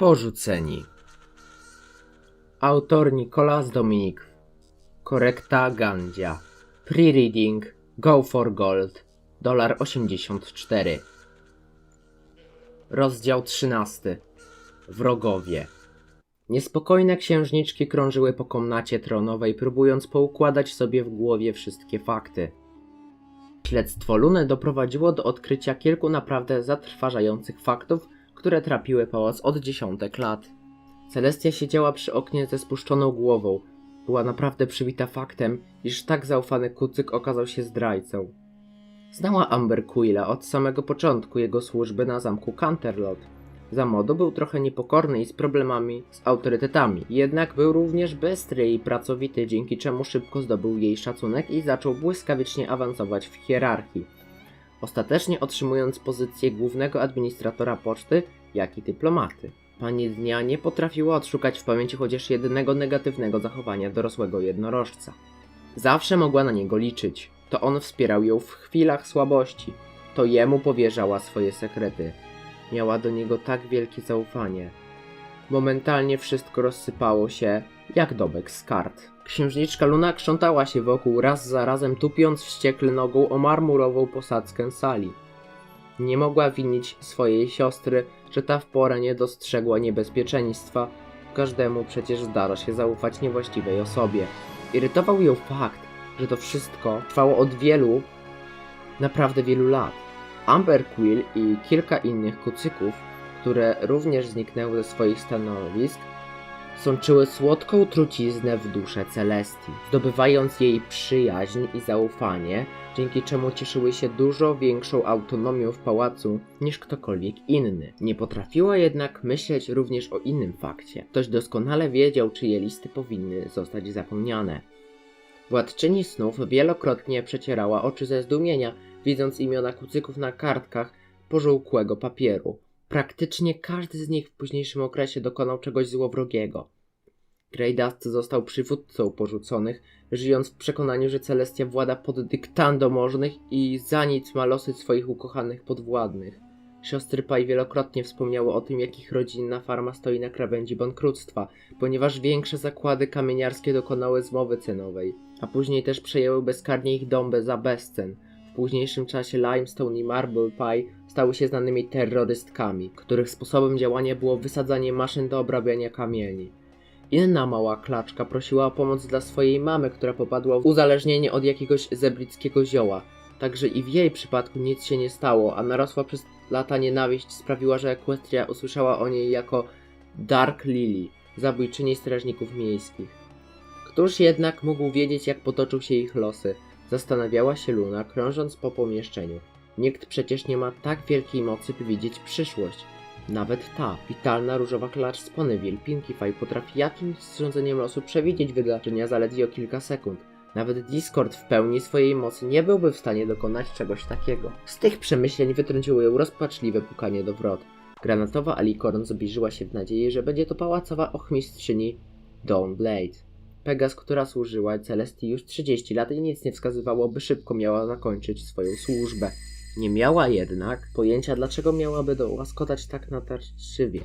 Porzuceni. Autor Nicolas Dominik. Korekta Gandzia. Pre-reading Go for Gold. Dolar 84. Rozdział 13. Wrogowie. Niespokojne księżniczki krążyły po komnacie tronowej, próbując poukładać sobie w głowie wszystkie fakty. Śledztwo Luny doprowadziło do odkrycia kilku naprawdę zatrważających faktów, które trapiły pałac od dziesiątek lat. Celestia siedziała przy oknie ze spuszczoną głową. Była naprawdę przybita faktem, iż tak zaufany kucyk okazał się zdrajcą. Znała Amber Quilla od samego początku jego służby na zamku Canterlot. Za modu był trochę niepokorny i z problemami z autorytetami, jednak był również bystry i pracowity, dzięki czemu szybko zdobył jej szacunek i zaczął błyskawicznie awansować w hierarchii. Ostatecznie otrzymując pozycję głównego administratora poczty, jak i dyplomaty. Pani dnia nie potrafiła odszukać w pamięci chociaż jedynego negatywnego zachowania dorosłego jednorożca. Zawsze mogła na niego liczyć. To on wspierał ją w chwilach słabości. To jemu powierzała swoje sekrety. Miała do niego tak wielkie zaufanie. Momentalnie wszystko rozsypało się, jak dobek z kart. Księżniczka Luna krzątała się wokół, raz za razem tupiąc wściekle nogą o marmurową posadzkę sali. Nie mogła winić swojej siostry, że ta w porę nie dostrzegła niebezpieczeństwa. Każdemu przecież zdarza się zaufać niewłaściwej osobie. Irytował ją fakt, że to wszystko trwało od wielu, naprawdę wielu lat. Amber Quill i kilka innych kucyków, które również zniknęły ze swoich stanowisk, sączyły słodką truciznę w duszę Celestii, zdobywając jej przyjaźń i zaufanie, dzięki czemu cieszyły się dużo większą autonomią w pałacu niż ktokolwiek inny. Nie potrafiła jednak myśleć również o innym fakcie. Ktoś doskonale wiedział, czyje listy powinny zostać zapomniane. Władczyni snów wielokrotnie przecierała oczy ze zdumienia, widząc imiona kucyków na kartkach pożółkłego papieru. Praktycznie każdy z nich w późniejszym okresie dokonał czegoś złowrogiego. Greydust został przywódcą porzuconych, żyjąc w przekonaniu, że Celestia włada pod dyktando możnych i za nic ma losy swoich ukochanych podwładnych. Siostry Paj wielokrotnie wspomniały o tym, jak ich rodzinna farma stoi na krawędzi bankructwa, ponieważ większe zakłady kamieniarskie dokonały zmowy cenowej, a później też przejęły bezkarnie ich dąbę za bezcen. Późniejszym czasie Limestone i Marble Pie stały się znanymi terrorystkami, których sposobem działania było wysadzanie maszyn do obrabiania kamieni. Inna mała klaczka prosiła o pomoc dla swojej mamy, która popadła w uzależnienie od jakiegoś zebrickiego zioła. Także i w jej przypadku nic się nie stało, a narosła przez lata nienawiść sprawiła, że Equestria usłyszała o niej jako Dark Lily, zabójczyni strażników miejskich. Któż jednak mógł wiedzieć, jak potoczą się ich losy? Zastanawiała się Luna, krążąc po pomieszczeniu. Nikt przecież nie ma tak wielkiej mocy, by widzieć przyszłość. Nawet ta, witalna różowa klacz z Ponyville, Pinkie Pie potrafi jakimś zrządzeniem losu przewidzieć wydarzenia zaledwie o kilka sekund. Nawet Discord w pełni swojej mocy nie byłby w stanie dokonać czegoś takiego. Z tych przemyśleń wytrąciło ją rozpaczliwe pukanie do wrot. Granatowa Alicorn zbliżyła się w nadziei, że będzie to pałacowa ochmistrzyni Dawn Blade. Pegas, która służyła Celestii już 30 lat i nic nie wskazywało, by szybko miała zakończyć swoją służbę. Nie miała jednak pojęcia, dlaczego miałaby dołaskotać tak natarczywie.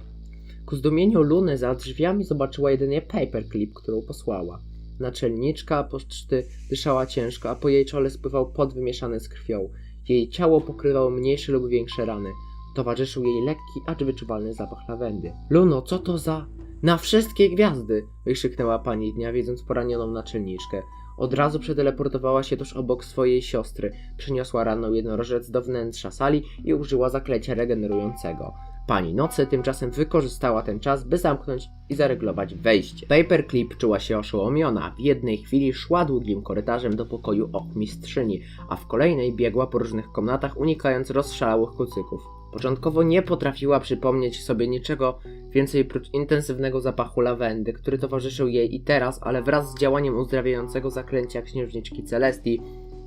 Ku zdumieniu Luny za drzwiami zobaczyła jedynie paperclip, którą posłała. Naczelniczka poczty dyszała ciężko, a po jej czole spływał pot wymieszany z krwią. Jej ciało pokrywało mniejsze lub większe rany. Towarzyszył jej lekki, acz wyczuwalny zapach lawendy. Luno, co to za... Na wszystkie gwiazdy! wykrzyknęła pani dnia, widząc poranioną naczelniczkę. Od razu przeteleportowała się tuż obok swojej siostry, przyniosła ranną jednorożec do wnętrza sali i użyła zaklęcia regenerującego. Pani Nocy tymczasem wykorzystała ten czas, by zamknąć i zareglować wejście. Paperclip czuła się oszołomiona. W jednej chwili szła długim korytarzem do pokoju ochmistrzyni, a w kolejnej biegła po różnych komnatach, unikając rozszalałych kucyków. Początkowo nie potrafiła przypomnieć sobie niczego więcej prócz intensywnego zapachu lawendy, który towarzyszył jej i teraz, ale wraz z działaniem uzdrawiającego zaklęcia księżniczki Celestii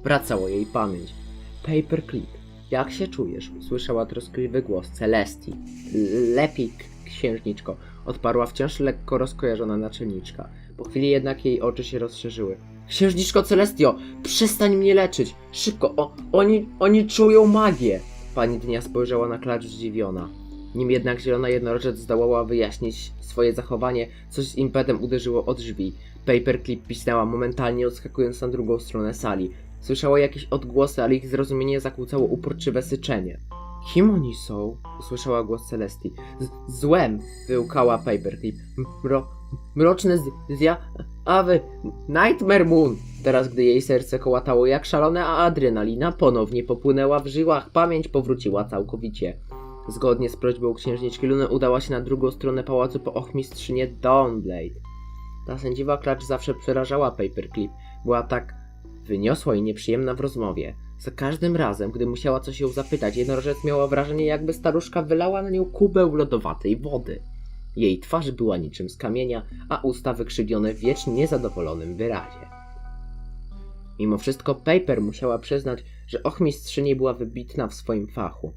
wracało jej pamięć. Paperclip. Jak się czujesz? Usłyszała troskliwy głos Celestii. "L- Lepiej, księżniczko, odparła wciąż lekko rozkojarzona naczelniczka. Po chwili jednak jej oczy się rozszerzyły. Księżniczko Celestio, przestań mnie leczyć! Szybko, o, oni, oni czują magię! Pani dnia spojrzała na klacz zdziwiona. Nim jednak zielona jednorożec zdołała wyjaśnić swoje zachowanie, coś z impetem uderzyło o drzwi. Paperclip pisnęła, momentalnie odskakując na drugą stronę sali. Słyszała jakieś odgłosy, ale ich zrozumienie zakłócało uporczywe syczenie. Kim oni są? Usłyszała głos Celestii. Z złem! wyłkała Paperclip. Mro mroczne zja... A wy... Nightmare Moon! Teraz, gdy jej serce kołatało jak szalone, a adrenalina ponownie popłynęła w żyłach, pamięć powróciła całkowicie. Zgodnie z prośbą księżniczki Luny udała się na drugą stronę pałacu po ochmistrzynię Dawnblade. Ta sędziwa klacz zawsze przerażała Paperclip. Była tak wyniosła i nieprzyjemna w rozmowie. Za każdym razem, gdy musiała coś ją zapytać, jednorożec miała wrażenie, jakby staruszka wylała na nią kubeł lodowatej wody. Jej twarz była niczym z kamienia, a usta wykrzywione w wiecznie niezadowolonym wyrazie. Mimo wszystko Paper musiała przyznać, że ochmistrzyni była wybitna w swoim fachu.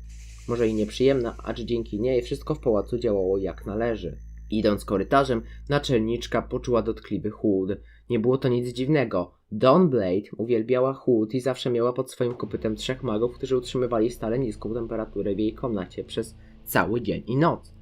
Może i nieprzyjemna, acz dzięki niej wszystko w pałacu działało jak należy. Idąc korytarzem, naczelniczka poczuła dotkliwy chłód. Nie było to nic dziwnego. Dawnblade uwielbiała chłód i zawsze miała pod swoim kopytem trzech magów, którzy utrzymywali stale niską temperaturę w jej komnacie przez cały dzień i noc.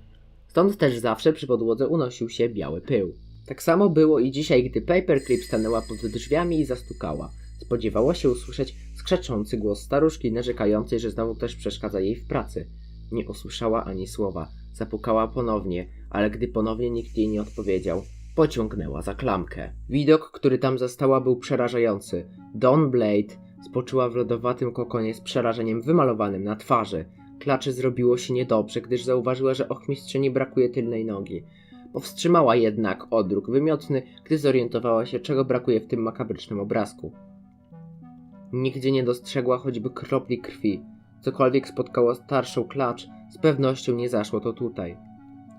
Stąd też zawsze przy podłodze unosił się biały pył. Tak samo było i dzisiaj, gdy Paperclip stanęła pod drzwiami i zastukała. Spodziewała się usłyszeć skrzeczący głos staruszki, narzekającej, że znowu ktoś przeszkadza jej w pracy. Nie usłyszała ani słowa. Zapukała ponownie, ale gdy ponownie nikt jej nie odpowiedział, pociągnęła za klamkę. Widok, który tam zastała, był przerażający. Dawn Blade spoczyła w lodowatym kokonie z przerażeniem wymalowanym na twarzy. Klaczy zrobiło się niedobrze, gdyż zauważyła, że ochmistrzyni brakuje tylnej nogi. Powstrzymała jednak odruch wymiotny, gdy zorientowała się, czego brakuje w tym makabrycznym obrazku. Nigdzie nie dostrzegła choćby kropli krwi. Cokolwiek spotkało starszą klacz, z pewnością nie zaszło to tutaj.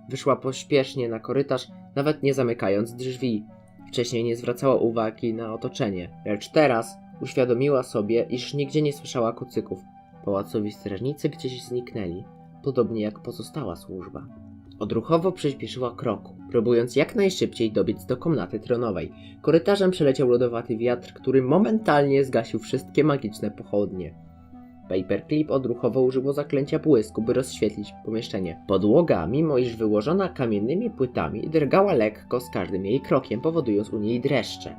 Wyszła pośpiesznie na korytarz, nawet nie zamykając drzwi. Wcześniej nie zwracała uwagi na otoczenie, lecz teraz uświadomiła sobie, iż nigdzie nie słyszała kucyków. Pałacowi strażnicy gdzieś zniknęli, podobnie jak pozostała służba. Odruchowo przyspieszyła kroku, próbując jak najszybciej dobiec do komnaty tronowej. Korytarzem przeleciał lodowaty wiatr, który momentalnie zgasił wszystkie magiczne pochodnie. Paperclip odruchowo użyło zaklęcia błysku, by rozświetlić pomieszczenie. Podłoga, mimo iż wyłożona kamiennymi płytami, drgała lekko z każdym jej krokiem, powodując u niej dreszcze.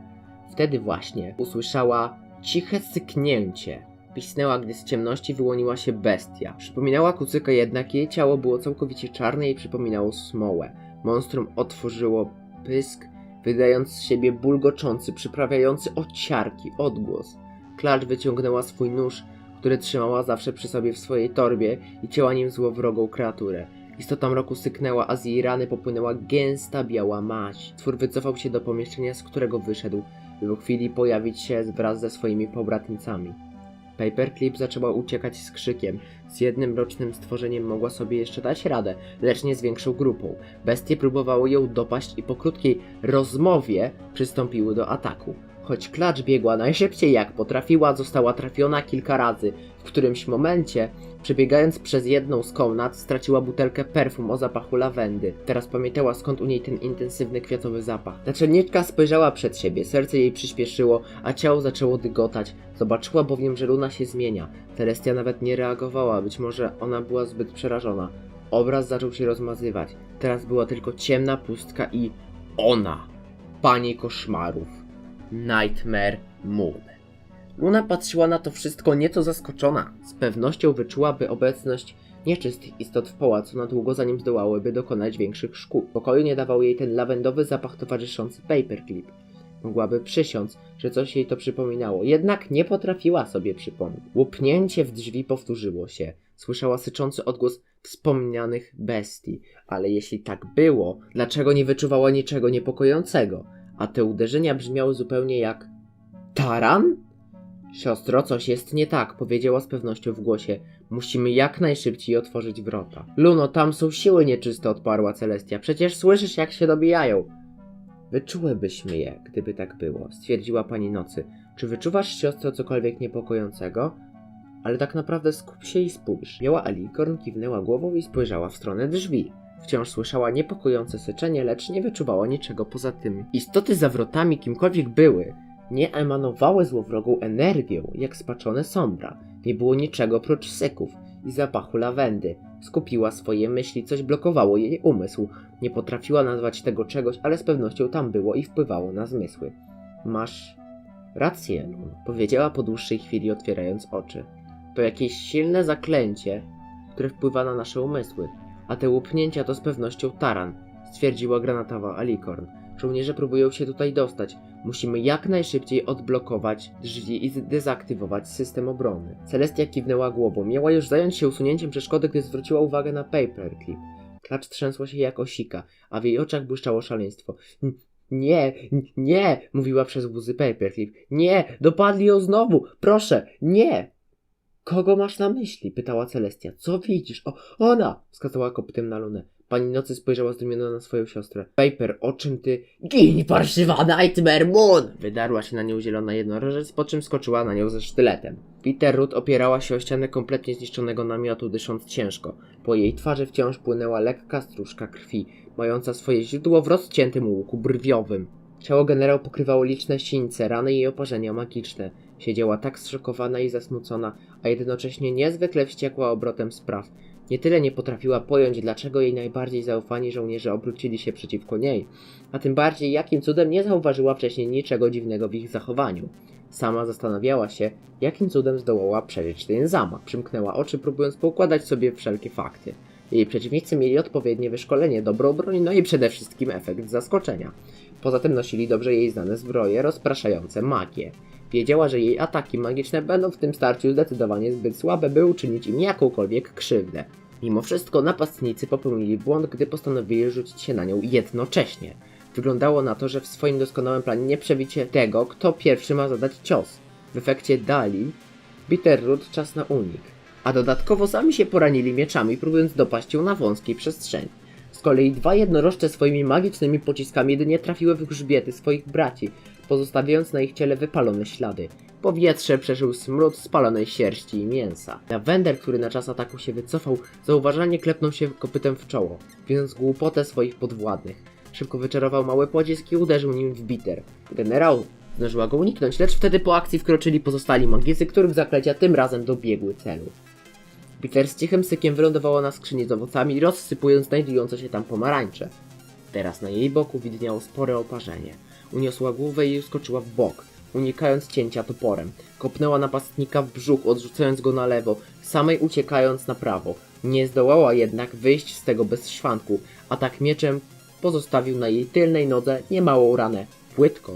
Wtedy właśnie usłyszała ciche syknięcie. Pisnęła, gdy z ciemności wyłoniła się bestia. Przypominała kucyka, jednak jej ciało było całkowicie czarne i przypominało smołę. Monstrum otworzyło pysk, wydając z siebie bulgoczący, przyprawiający ociarki odgłos. Klacz wyciągnęła swój nóż, który trzymała zawsze przy sobie w swojej torbie i cięła nim złowrogą kreaturę. Istota mroku syknęła, a z jej rany popłynęła gęsta biała maź. Twór wycofał się do pomieszczenia, z którego wyszedł, by po chwili pojawić się wraz ze swoimi pobratnicami. Paperclip zaczęła uciekać z krzykiem. Z jednym rocznym stworzeniem mogła sobie jeszcze dać radę, lecz nie z większą grupą. Bestie próbowały ją dopaść i po krótkiej rozmowie przystąpiły do ataku. Choć klacz biegła najszybciej jak potrafiła, została trafiona kilka razy. W którymś momencie, przebiegając przez jedną z komnat, straciła butelkę perfum o zapachu lawendy. Teraz pamiętała skąd u niej ten intensywny kwiatowy zapach. Naczelniczka spojrzała przed siebie, serce jej przyspieszyło, a ciało zaczęło dygotać. Zobaczyła bowiem, że Luna się zmienia. Celestia nawet nie reagowała, być może ona była zbyt przerażona. Obraz zaczął się rozmazywać. Teraz była tylko ciemna pustka i ona, pani koszmarów. Nightmare Moon. Luna patrzyła na to wszystko nieco zaskoczona. Z pewnością wyczułaby obecność nieczystych istot w pałacu na długo zanim zdołałyby dokonać większych szkód. Pokoju nie dawał jej ten lawendowy zapach towarzyszący paperclip. Mogłaby przysiąc, że coś jej to przypominało, jednak nie potrafiła sobie przypomnieć. Łupnięcie w drzwi powtórzyło się. Słyszała syczący odgłos wspomnianych bestii, ale jeśli tak było, dlaczego nie wyczuwała niczego niepokojącego? A te uderzenia brzmiały zupełnie jak... Taran? Siostro, coś jest nie tak, powiedziała z pewnością w głosie. Musimy jak najszybciej otworzyć wrota. Luno, tam są siły nieczyste, odparła Celestia. Przecież słyszysz, jak się dobijają. Wyczułybyśmy je, gdyby tak było, stwierdziła pani nocy. Czy wyczuwasz, siostro, cokolwiek niepokojącego? Ale tak naprawdę skup się i spójrz. Miała Alicorn, kiwnęła głową i spojrzała w stronę drzwi. Wciąż słyszała niepokojące syczenie, lecz nie wyczuwała niczego poza tym. Istoty za wrotami, kimkolwiek były, nie emanowały złowrogą energią, jak spaczone sombra. Nie było niczego prócz syków. i zapachu lawendy. Skupiła swoje myśli, coś blokowało jej umysł. Nie potrafiła nazwać tego czegoś, ale z pewnością tam było i wpływało na zmysły. Masz rację, Lun, powiedziała po dłuższej chwili, otwierając oczy. To jakieś silne zaklęcie, które wpływa na nasze umysły, a te łupnięcia to z pewnością taran, stwierdziła granatowa Alicorn. Żołnierze próbują się tutaj dostać. Musimy jak najszybciej odblokować drzwi i zdezaktywować system obrony. Celestia kiwnęła głową. Miała już zająć się usunięciem przeszkody, gdy zwróciła uwagę na paperclip. Klacz trzęsła się jak osika, a w jej oczach błyszczało szaleństwo. "N- Nie, nie, mówiła przez łzy paperclip. Nie, dopadli ją znowu, proszę, nie. Kogo masz na myśli? pytała Celestia. Co widzisz? O, ona! wskazała kopytem na lunę. Pani Nocy spojrzała zdumiona na swoją siostrę. Paper, o czym ty... Gin, parszywa Nightmare Moon! Wydarła się na nią zielona jednorożec, po czym skoczyła na nią ze sztyletem. Peter Root opierała się o ścianę kompletnie zniszczonego namiotu, dysząc ciężko. Po jej twarzy wciąż płynęła lekka stróżka krwi, mająca swoje źródło w rozciętym łuku brwiowym. Ciało generał pokrywało liczne sińce, rany i oparzenia magiczne. Siedziała tak zszokowana i zasmucona, a jednocześnie niezwykle wściekła obrotem spraw. Nie tyle nie potrafiła pojąć, dlaczego jej najbardziej zaufani żołnierze obrócili się przeciwko niej, a tym bardziej jakim cudem nie zauważyła wcześniej niczego dziwnego w ich zachowaniu. Sama zastanawiała się, jakim cudem zdołała przeżyć ten zamach. Przymknęła oczy, próbując poukładać sobie wszelkie fakty. Jej przeciwnicy mieli odpowiednie wyszkolenie, dobrą broń, no i przede wszystkim efekt zaskoczenia. Poza tym nosili dobrze jej znane zbroje rozpraszające magię. Wiedziała, że jej ataki magiczne będą w tym starciu zdecydowanie zbyt słabe, by uczynić im jakąkolwiek krzywdę. Mimo wszystko napastnicy popełnili błąd, gdy postanowili rzucić się na nią jednocześnie. Wyglądało na to, że w swoim doskonałym planie nie przewicie tego, kto pierwszy ma zadać cios. W efekcie dali Bitterroot czas na unik, a dodatkowo sami się poranili mieczami, próbując dopaść ją na wąskiej przestrzeni. Z kolei dwa jednorożce swoimi magicznymi pociskami jedynie trafiły w grzbiety swoich braci, pozostawiając na ich ciele wypalone ślady. Powietrze przeżył smród spalonej sierści i mięsa. Lavender, który na czas ataku się wycofał, zauważalnie klepnął się kopytem w czoło, widząc głupotę swoich podwładnych. Szybko wyczarował mały pocisk i uderzył nim w biter. Generał zdążyła go uniknąć, lecz wtedy po akcji wkroczyli pozostali magicy, których zaklecia tym razem dobiegły celu. Peter z cichym sykiem wylądowała na skrzyni z owocami, rozsypując znajdujące się tam pomarańcze. Teraz na jej boku widniało spore oparzenie. Uniosła głowę i skoczyła w bok, unikając cięcia toporem. Kopnęła napastnika w brzuch, odrzucając go na lewo, samej uciekając na prawo. Nie zdołała jednak wyjść z tego bez szwanku. Atak mieczem pozostawił na jej tylnej nodze niemałą ranę, płytką,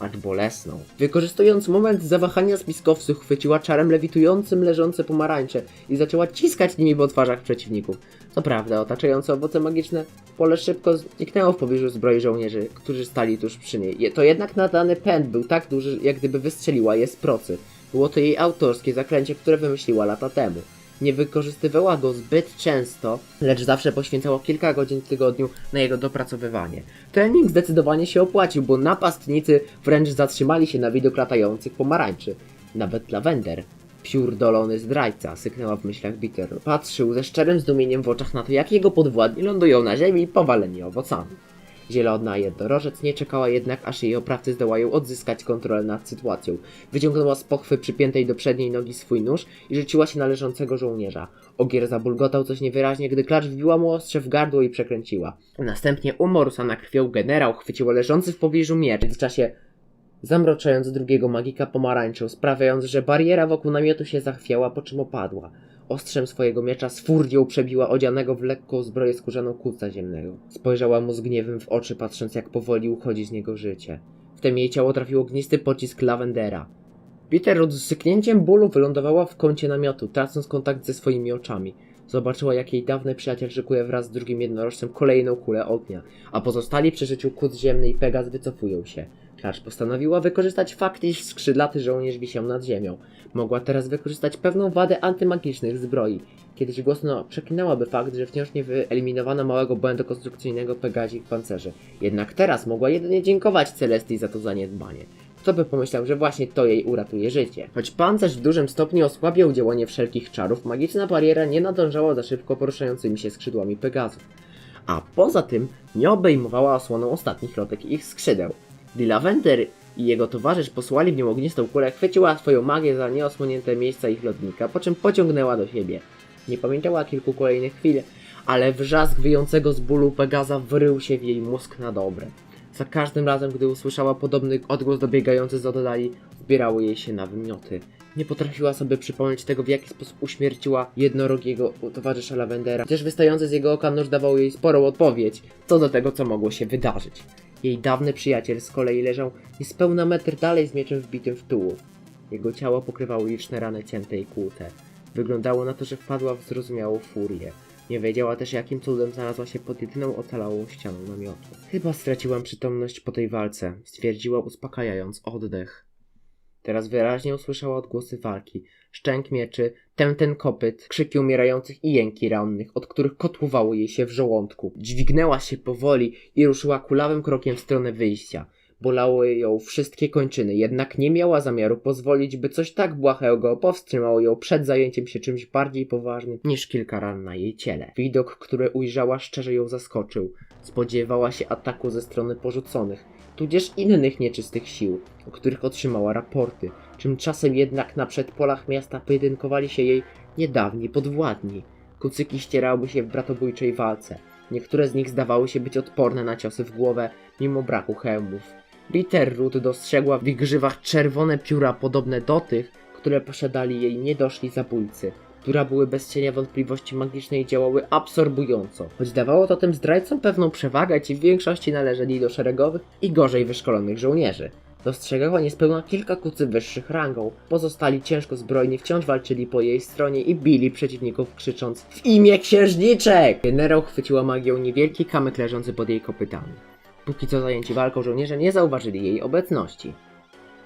acz bolesną. Wykorzystując moment zawahania spiskowców, chwyciła czarem lewitującym leżące pomarańcze i zaczęła ciskać nimi po twarzach przeciwników. Co prawda, otaczające owoce magiczne pole szybko zniknęło w pobliżu zbroi żołnierzy, którzy stali tuż przy niej. To jednak nadany pęd był tak duży, jak gdyby wystrzeliła je z procy. Było to jej autorskie zaklęcie, które wymyśliła lata temu. Nie wykorzystywała go zbyt często, lecz zawsze poświęcała kilka godzin w tygodniu na jego dopracowywanie. Trening zdecydowanie się opłacił, bo napastnicy wręcz zatrzymali się na widok latających pomarańczy. Nawet Lavender, piórdolony zdrajca, syknęła w myślach Bitter. Patrzył ze szczerym zdumieniem w oczach na to, jak jego podwładni lądują na ziemi powaleni owocami. Zielona jednorożec nie czekała jednak, aż jej oprawcy zdołają odzyskać kontrolę nad sytuacją. Wyciągnęła z pochwy przypiętej do przedniej nogi swój nóż i rzuciła się na leżącego żołnierza. Ogier zabulgotał coś niewyraźnie, gdy klacz wbiła mu ostrze w gardło i przekręciła. Następnie umorsana krwią generał chwycił leżący w pobliżu miecz, w międzyczasie zamroczając drugiego magika pomarańczą, sprawiając, że bariera wokół namiotu się zachwiała, po czym opadła. Ostrzem swojego miecza z furią przebiła odzianego w lekką zbroję skórzaną kuca ziemnego. Spojrzała mu z gniewem w oczy, patrząc jak powoli uchodzi z niego życie. Wtem jej ciało trafił ognisty pocisk Lavendera. Peter z syknięciem bólu wylądowała w kącie namiotu, tracąc kontakt ze swoimi oczami. Zobaczyła, jak jej dawny przyjaciel szykuje wraz z drugim jednorożcem kolejną kulę ognia, a pozostali przy życiu kut ziemny i Pegaz wycofują się. Klacz postanowiła wykorzystać fakt, iż skrzydlaty żołnierz wisiał nad ziemią. Mogła teraz wykorzystać pewną wadę antymagicznych zbroi. Kiedyś głośno przeklinała fakt, że wciąż nie wyeliminowano małego błędu konstrukcyjnego Pegazich pancerzy. Jednak teraz mogła jedynie dziękować Celestii za to zaniedbanie. Kto by pomyślał, że właśnie to jej uratuje życie. Choć pancerz w dużym stopniu osłabiał działanie wszelkich czarów, magiczna bariera nie nadążała za szybko poruszającymi się skrzydłami Pegazów. A poza tym nie obejmowała osłoną ostatnich lotek ich skrzydeł. Gdy Lavender i jego towarzysz posłali w nią ognistą kulę, chwyciła swoją magię za nieosłonięte miejsca ich lotnika, po czym pociągnęła do siebie. Nie pamiętała kilku kolejnych chwil, ale wrzask wyjącego z bólu Pegaza wrył się w jej mózg na dobre. Za każdym razem, gdy usłyszała podobny odgłos dobiegający z oddali, zbierały jej się na wymioty. Nie potrafiła sobie przypomnieć tego, w jaki sposób uśmierciła jednorogiego towarzysza Lavendera. Chociaż wystający z jego oka nóż dawał jej sporą odpowiedź co do tego, co mogło się wydarzyć. Jej dawny przyjaciel z kolei leżał niespełna metr dalej z mieczem wbitym w tułów. Jego ciało pokrywały liczne rany cięte i kłute. Wyglądało na to, że wpadła w zrozumiałą furię. Nie wiedziała też, jakim cudem znalazła się pod jedyną ocalałą ścianą namiotu. Chyba straciłam przytomność po tej walce, stwierdziła uspokajając oddech. Teraz wyraźnie usłyszała odgłosy walki, szczęk mieczy, tęten kopyt, krzyki umierających i jęki rannych, od których kotłowało jej się w żołądku. Dźwignęła się powoli i ruszyła kulawym krokiem w stronę wyjścia. Bolały ją wszystkie kończyny, jednak nie miała zamiaru pozwolić, by coś tak błahego powstrzymało ją przed zajęciem się czymś bardziej poważnym niż kilka ran na jej ciele. Widok, który ujrzała, szczerze ją zaskoczył. Spodziewała się ataku ze strony porzuconych, tudzież innych nieczystych sił, o których otrzymała raporty. Tymczasem jednak na przedpolach miasta pojedynkowali się jej niedawni podwładni. Kucyki ścierały się w bratobójczej walce. Niektóre z nich zdawały się być odporne na ciosy w głowę, mimo braku hełmów. Bitterroot dostrzegła w ich grzywach czerwone pióra podobne do tych, które posiadali jej niedoszli zabójcy. Pióra były bez cienia wątpliwości magicznej i działały absorbująco. Choć dawało to tym zdrajcom pewną przewagę, ci w większości należeli do szeregowych i gorzej wyszkolonych żołnierzy. Dostrzegała niespełna kilka kucy wyższych rangą. Pozostali ciężko zbrojni wciąż walczyli po jej stronie i bili przeciwników krzycząc W imię księżniczek! Generał chwyciła magią niewielki kamyk leżący pod jej kopytami. Póki co zajęci walką żołnierze nie zauważyli jej obecności.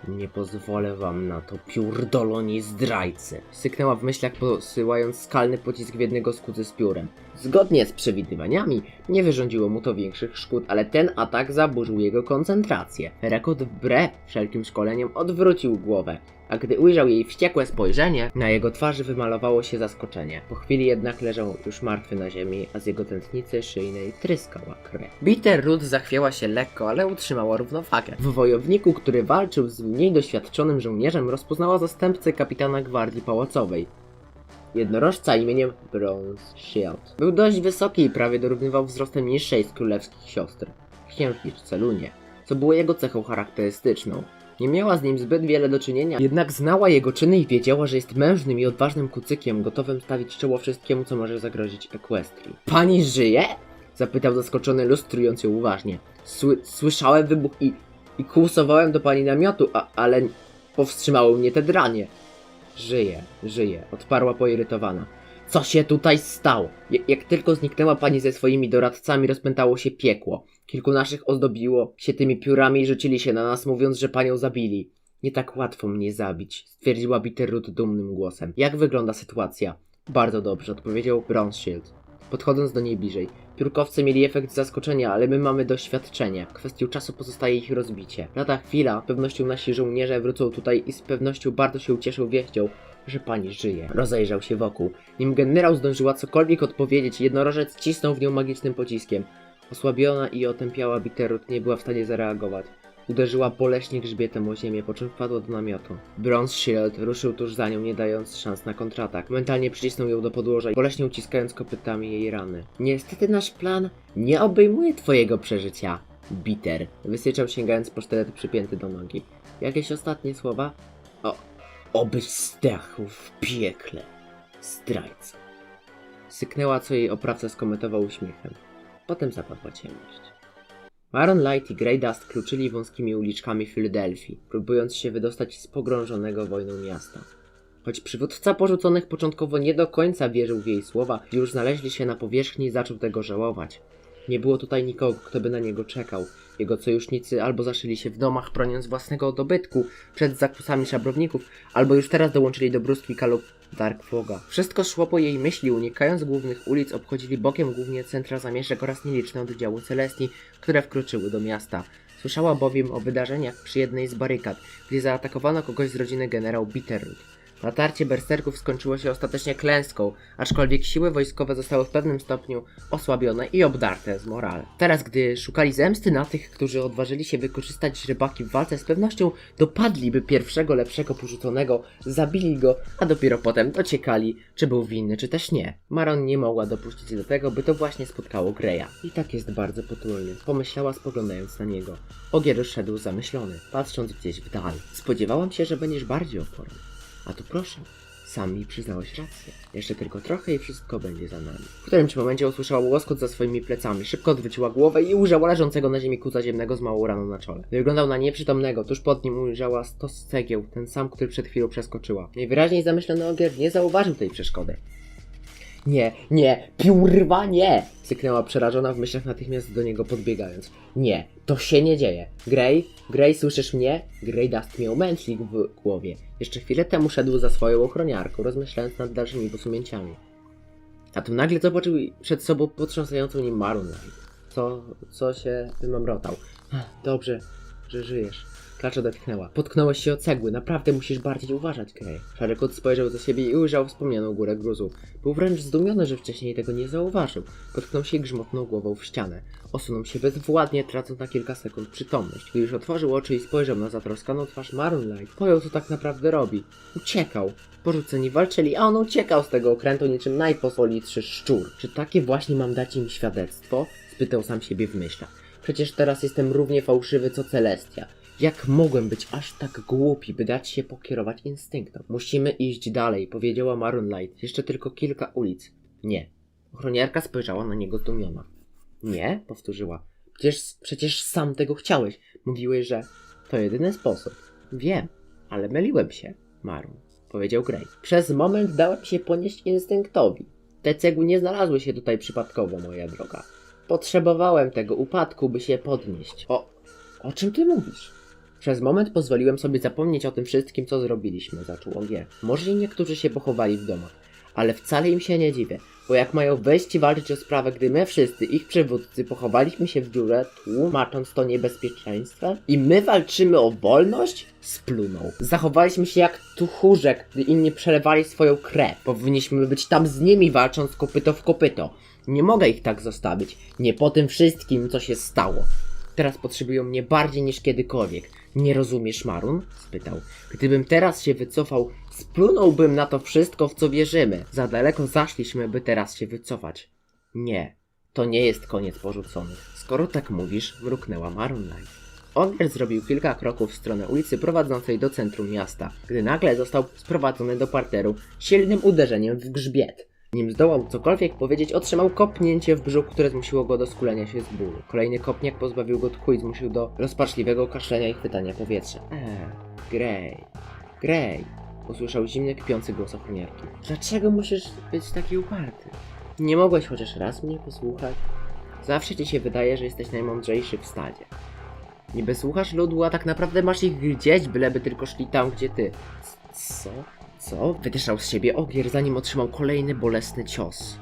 Nie pozwolę wam na to, piórdoloni zdrajcy! Syknęła w myślach, posyłając skalny pocisk w jednego z kucy z piórem. Zgodnie z przewidywaniami, nie wyrządziło mu to większych szkód, ale ten atak zaburzył jego koncentrację. Rekord wbrew wszelkim szkoleniom odwrócił głowę, a gdy ujrzał jej wściekłe spojrzenie, na jego twarzy wymalowało się zaskoczenie. Po chwili jednak leżał już martwy na ziemi, a z jego tętnicy szyjnej tryskała krew. Bitterroot zachwiała się lekko, ale utrzymała równowagę. W wojowniku, który walczył z mniej doświadczonym żołnierzem, rozpoznała zastępcę kapitana gwardii pałacowej. Jednorożca imieniem Bronze Shield. Był dość wysoki i prawie dorównywał wzrostem niższej z królewskich siostr, księżniczce Lunie, co było jego cechą charakterystyczną. Nie miała z nim zbyt wiele do czynienia, jednak znała jego czyny i wiedziała, że jest mężnym i odważnym kucykiem, gotowym stawić czoło wszystkiemu, co może zagrozić Equestrii. Pani żyje? Zapytał zaskoczony, lustrując ją uważnie. Sły słyszałem wybuch i, i kłusowałem do pani namiotu, a, ale powstrzymało mnie te dranie. Żyje, żyje, odparła poirytowana. Co się tutaj stało? Ja- jak tylko zniknęła pani ze swoimi doradcami, rozpętało się piekło. Kilku naszych ozdobiło się tymi piórami i rzucili się na nas, mówiąc, że panią zabili. Nie tak łatwo mnie zabić, stwierdziła Bitterroot dumnym głosem. Jak wygląda sytuacja? Bardzo dobrze, odpowiedział Bronzeshield. Podchodząc do niej bliżej. Piórkowcy mieli efekt zaskoczenia, ale my mamy doświadczenie. Kwestią czasu pozostaje ich rozbicie. Lada chwila, z pewnością nasi żołnierze wrócą tutaj i z pewnością bardzo się ucieszą wieścią, że pani żyje. Rozejrzał się wokół. Nim generał zdążyła cokolwiek odpowiedzieć, jednorożec cisnął w nią magicznym pociskiem. Osłabiona i otępiała Bitterroot nie była w stanie zareagować. Uderzyła boleśnie grzbietem o ziemię, po czym wpadła do namiotu. Bronze Shield ruszył tuż za nią, nie dając szans na kontratak. Mentalnie przycisnął ją do podłoża, boleśnie uciskając kopytami jej rany. Niestety nasz plan nie obejmuje twojego przeżycia. Bitter. Wysyczał sięgając po sztylet przypięty do nogi. Jakieś ostatnie słowa? O, obyś zdechł w piekle. Zdrajca. Syknęła, co jej oprawca skomentował uśmiechem. Potem zapadła ciemność. Maron Light i Grey Dust kluczyli wąskimi uliczkami Filadelfii, próbując się wydostać z pogrążonego wojną miasta. Choć przywódca porzuconych początkowo nie do końca wierzył w jej słowa, już znaleźli się na powierzchni, zaczął tego żałować. Nie było tutaj nikogo, kto by na niego czekał. Jego sojusznicy albo zaszyli się w domach, broniąc własnego dobytku przed zakusami szabrowników, albo już teraz dołączyli do Bruskika lub Darkfoga. Wszystko szło po jej myśli, unikając głównych ulic, obchodzili bokiem głównie centra zamieszek oraz nieliczne oddziały Celestii, które wkroczyły do miasta. Słyszała bowiem o wydarzeniach przy jednej z barykad, gdzie zaatakowano kogoś z rodziny generał Bitterroot. Natarcie berserków skończyło się ostatecznie klęską, aczkolwiek siły wojskowe zostały w pewnym stopniu osłabione i obdarte z morale. Teraz, gdy szukali zemsty na tych, którzy odważyli się wykorzystać rybaki w walce, z pewnością dopadliby pierwszego lepszego porzuconego, zabili go, a dopiero potem dociekali, czy był winny, czy też nie. Maron nie mogła dopuścić do tego, by to właśnie spotkało Greya. I tak jest bardzo potulny, pomyślała spoglądając na niego. Ogier szedł zamyślony, patrząc gdzieś w dal. Spodziewałam się, że będziesz bardziej oporny. A tu proszę, sam mi przyznałeś rację. Jeszcze tylko trochę i wszystko będzie za nami. W którymś momencie usłyszała łoskot za swoimi plecami. Szybko odwróciła głowę i ujrzała leżącego na ziemi kuca ziemnego z małą raną na czole. Wyglądał na nieprzytomnego, tuż pod nim ujrzała stos cegieł, ten sam, który przed chwilą przeskoczyła. Najwyraźniej zamyślony ogier nie zauważył tej przeszkody. Nie, nie, piórwa nie! Syknęła przerażona w myślach natychmiast do niego podbiegając. Nie, to się nie dzieje. Grey, Grey, słyszysz mnie? Grey Dust miał mętlik w głowie. Jeszcze chwilę temu szedł za swoją ochroniarką, rozmyślając nad dalszymi posunięciami. A tu nagle zobaczył przed sobą potrząsającą nim Marunlight. Co, co się wymamrotał. Dobrze, że żyjesz. Klacz odetchnęła. Potknąłeś się o cegły. Naprawdę musisz bardziej uważać, Grey. Szary kot spojrzał za siebie i ujrzał wspomnianą górę gruzu. Był wręcz zdumiony, że wcześniej tego nie zauważył. Potknął się i grzmotnął głową w ścianę. Osunął się bezwładnie, tracąc na kilka sekund przytomność. Gdy już otworzył oczy i spojrzał na zatroskaną twarz Marunlight, pojął co tak naprawdę robi. Uciekał. Porzuceni walczyli, a on uciekał z tego okrętu niczym najpospolitszy szczur. Czy takie właśnie mam dać im świadectwo? Spytał sam siebie w myślach. Przecież teraz jestem równie fałszywy co Celestia. Jak mogłem być aż tak głupi, by dać się pokierować instynktom? Musimy iść dalej, powiedziała Marunlight. Jeszcze tylko kilka ulic. Nie. Ochroniarka spojrzała na niego zdumiona. Nie? Powtórzyła. Przecież, przecież sam tego chciałeś. Mówiłeś, że to jedyny sposób. Wiem, ale myliłem się, Marun. Powiedział Grey. Przez moment dałem się ponieść instynktowi. Te cegły nie znalazły się tutaj przypadkowo, moja droga. Potrzebowałem tego upadku, by się podnieść. O, o czym ty mówisz? Przez moment pozwoliłem sobie zapomnieć o tym wszystkim, co zrobiliśmy, zaczął Ogier. Może i niektórzy się pochowali w domach, ale wcale im się nie dziwię, bo jak mają wejść i walczyć o sprawę, gdy my wszyscy, ich przywódcy, pochowaliśmy się w dziurze, tłumacząc to niebezpieczeństwem? I my walczymy o wolność? Splunął. Zachowaliśmy się jak tuchurzek, gdy inni przelewali swoją krew. Powinniśmy być tam z nimi, walcząc kopyto w kopyto. Nie mogę ich tak zostawić. Nie po tym wszystkim, co się stało. Teraz potrzebują mnie bardziej niż kiedykolwiek. Nie rozumiesz, Marun? spytał. Gdybym teraz się wycofał, splunąłbym na to wszystko, w co wierzymy. Za daleko zaszliśmy, by teraz się wycofać. Nie, to nie jest koniec porzuconych. Skoro tak mówisz, mruknęła Marunlight. Ogier zrobił kilka kroków w stronę ulicy prowadzącej do centrum miasta, gdy nagle został sprowadzony do parteru silnym uderzeniem w grzbiet. Nim zdołał cokolwiek powiedzieć, otrzymał kopnięcie w brzuch, które zmusiło go do skulenia się z bólu. Kolejny kopniak pozbawił go tchu i zmusił do rozpaczliwego kaszlenia i chwytania powietrza. Eee, Grey, Grey, usłyszał zimny, kpiący głos ochroniarki. Dlaczego musisz być taki uparty? Nie mogłeś chociaż raz mnie posłuchać? Zawsze ci się wydaje, że jesteś najmądrzejszy w stadzie. Niby słuchasz ludu, a tak naprawdę masz ich gdzieś, byleby tylko szli tam, gdzie ty. Co? Co? Wydyszał z siebie ogier, zanim otrzymał kolejny bolesny cios.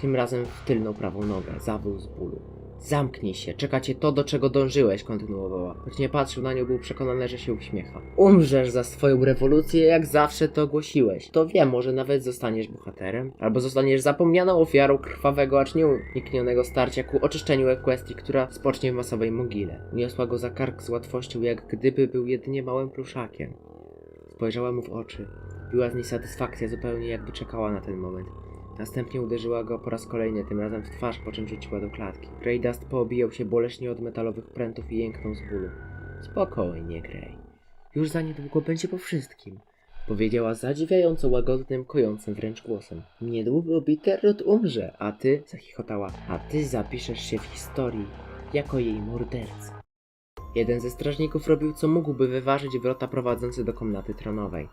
Tym razem w tylną prawą nogę, zawył z bólu. Zamknij się, czeka cię to, do czego dążyłeś, kontynuowała. Choć nie patrzył na nią, był przekonany, że się uśmiecha. Umrzesz za swoją rewolucję, jak zawsze to głosiłeś. To wiem, może nawet zostaniesz bohaterem, albo zostaniesz zapomnianą ofiarą krwawego, acz nieuniknionego starcia ku oczyszczeniu Equestrii, która spocznie w masowej mogile. Niosła go za kark z łatwością, jak gdyby był jedynie małym pluszakiem. Spojrzała mu w oczy. Była z niej satysfakcja, zupełnie jakby czekała na ten moment. Następnie uderzyła go po raz kolejny, tym razem w twarz, po czym rzuciła do klatki. Grey Dust poobijał się boleśnie od metalowych prętów i jęknął z bólu. Spokojnie, Grey. Już za niedługo będzie po wszystkim. Powiedziała zadziwiająco łagodnym, kojącym wręcz głosem. Niedługo Bitterroot umrze, a ty, zachichotała, a ty zapiszesz się w historii jako jej morderca. Jeden ze strażników robił co mógł, by wyważyć wrota prowadzące do komnaty tronowej.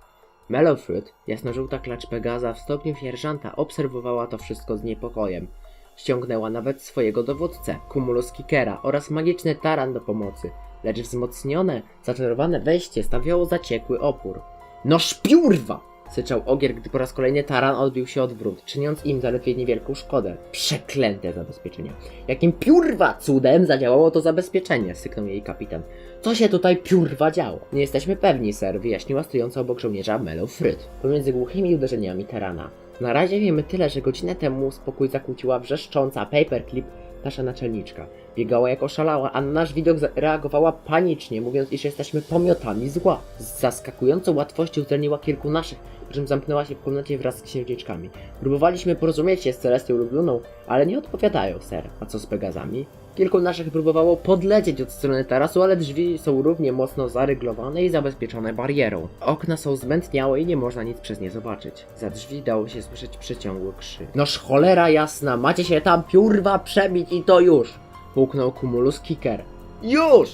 Mellowfruit, jasnożółta klacz Pegaza w stopniu sierżanta, obserwowała to wszystko z niepokojem. Ściągnęła nawet swojego dowódcę, Cumulus Kickera oraz magiczny taran do pomocy, lecz wzmocnione, zaczarowane wejście stawiało zaciekły opór. No szpiurwa! Syczał Ogier, gdy po raz kolejny taran odbił się od wrót, czyniąc im zaledwie niewielką szkodę. Przeklęte zabezpieczenie. Jakim piurwa cudem zadziałało to zabezpieczenie, syknął jej kapitan. Co się tutaj piurwa działo? Nie jesteśmy pewni, ser, wyjaśniła stojąca obok żołnierza Melo Fryd. Pomiędzy głuchymi uderzeniami tarana. Na razie wiemy tyle, że godzinę temu spokój zakłóciła wrzeszcząca paperclip nasza naczelniczka. Biegała jak oszalała, a na nasz widok reagowała panicznie, mówiąc, iż jesteśmy pomiotami zła. Z zaskakującą łatwością zraniła kilku naszych, czym zamknęła się w komnacie wraz z księżniczkami. Próbowaliśmy porozumieć się z Celestią lub Luną, ale nie odpowiadają, ser. A co z Pegazami? Kilku naszych próbowało podlecieć od strony tarasu, ale drzwi są równie mocno zaryglowane i zabezpieczone barierą. Okna są zmętniałe i nie można nic przez nie zobaczyć. Za drzwi dało się słyszeć przeciągły krzyk. Noż cholera jasna, macie się tam piurwa przebić i to już! Puknął Kumulus Kicker. Już!